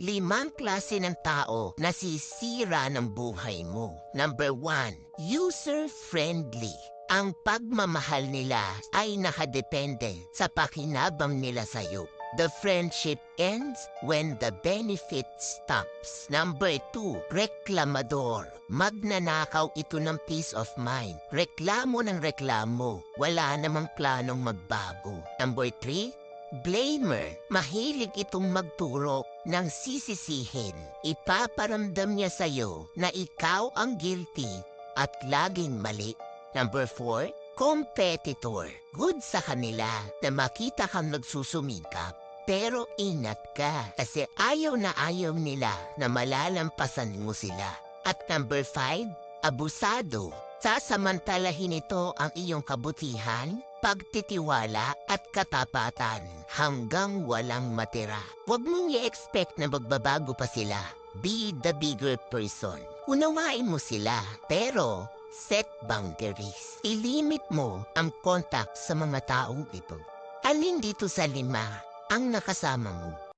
Limang klase ng tao na sisira ng buhay mo. Number one, user-friendly. Ang pagmamahal nila ay nakadepende sa pakinabang nila sa'yo. The friendship ends when the benefit stops. Number two, reklamador. Magnanakaw ito ng peace of mind. Reklamo ng reklamo. Wala namang planong magbago. Number three, blamer. Mahilig itong magturo ng sisisihin. Ipaparamdam niya sa'yo na ikaw ang guilty at laging mali. Number four, competitor. Good sa kanila na makita kang nagsusumikap. Pero ingat ka kasi ayaw na ayaw nila na malalampasan mo sila. At number five, abusado. Sasamantalahin ito ang iyong kabutihan, pagtitiwala at katapatan hanggang walang matira. Huwag mong i-expect na magbabago pa sila. Be the bigger person. Unawain mo sila, pero set boundaries. Ilimit mo ang contact sa mga taong ito. Alin dito sa lima ang nakasama mo?